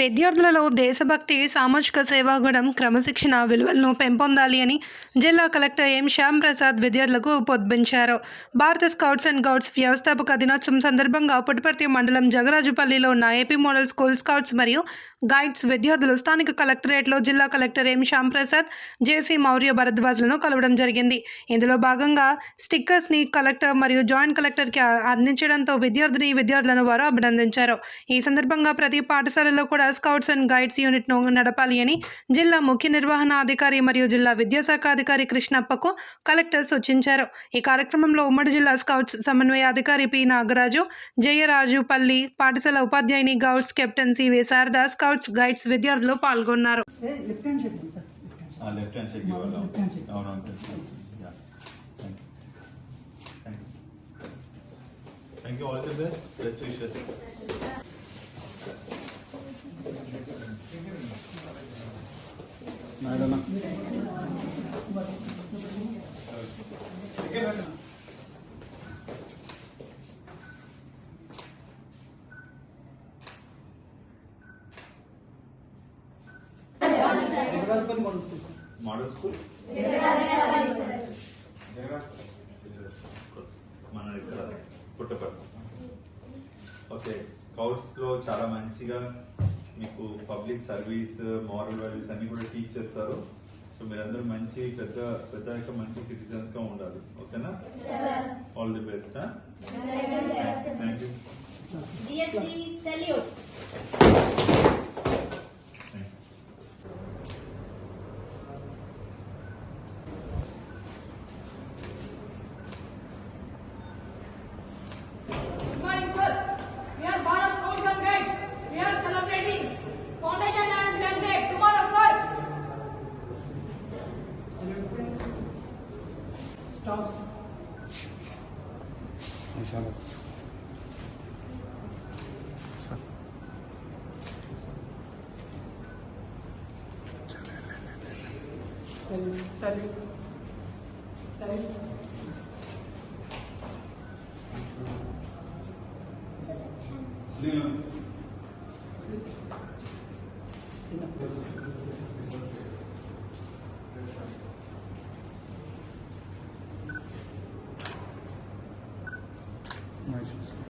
విద్యార్థులలో దేశభక్తి సామాజిక సేవాగుణం క్రమశిక్షణ విలువలను పెంపొందాలి అని జిల్లా కలెక్టర్ ఎం శ్యామ్ ప్రసాద్ విద్యార్థులకు పొద్దుంచారు. భారత స్కౌట్స్ అండ్ గౌడ్స్ వ్యవస్థాపక దినోత్సవం సందర్భంగా పుట్టపర్తి మండలం జగరాజుపల్లిలో ఉన్న ఏపీ మోడల్ స్కూల్ స్కౌట్స్ మరియు గైడ్స్ విద్యార్థులు స్థానిక కలెక్టరేట్లో జిల్లా collector M Shyam Prasad JC Maurya భరద్వాజులను కలవడం జరిగింది. ఇందులో భాగంగా స్టిక్కర్స్ని కలెక్టర్ మరియు జాయింట్ కలెక్టర్కి అందించడంతో విద్యార్థిని విద్యార్థులను వారు అభినందించారు. ఈ సందర్భంగా ప్రతి పాఠశాలలో కూడా స్కౌట్స్ అండ్ గైడ్స్ యూనిట్ను నడపాలి అని జిల్లా ముఖ్య నిర్వహణ అధికారి మరియు జిల్లా విద్యాశాఖ అధికారి కృష్ణప్పకు కలెక్టర్ సూచించారు. ఈ కార్యక్రమంలో ఉమ్మడి జిల్లా స్కౌట్స్ సమన్వయ అధికారి పి. నాగరాజు జయరాజు పల్లి పాఠశాల ఉపాధ్యాయుని guides captain CV Sharada scouts guides విద్యార్థులు పాల్గొన్నారు. లెఫ్ట్ హ్యాండ్ షేక్ ఇవ్వాలి. Thank you. All the best best wishes Jagarajapalli model school sir model school మన ఇక్కడ పుట్టపర్తి ఓకే స్కౌట్స్ లో చాలా మంచిగా మీకు పబ్లిక్ సర్వీస్ మారల్ వాల్యూస్ అన్ని కూడా టీచ్ చేస్తారు. సో మీరందరూ మంచి పెద్ద పెద్ద మంచి సిటిజన్స్గా ఉండాలి. ఓకేనా all the best Tchau. Tchau. Salut. Salut. Salut. Salut. Salut.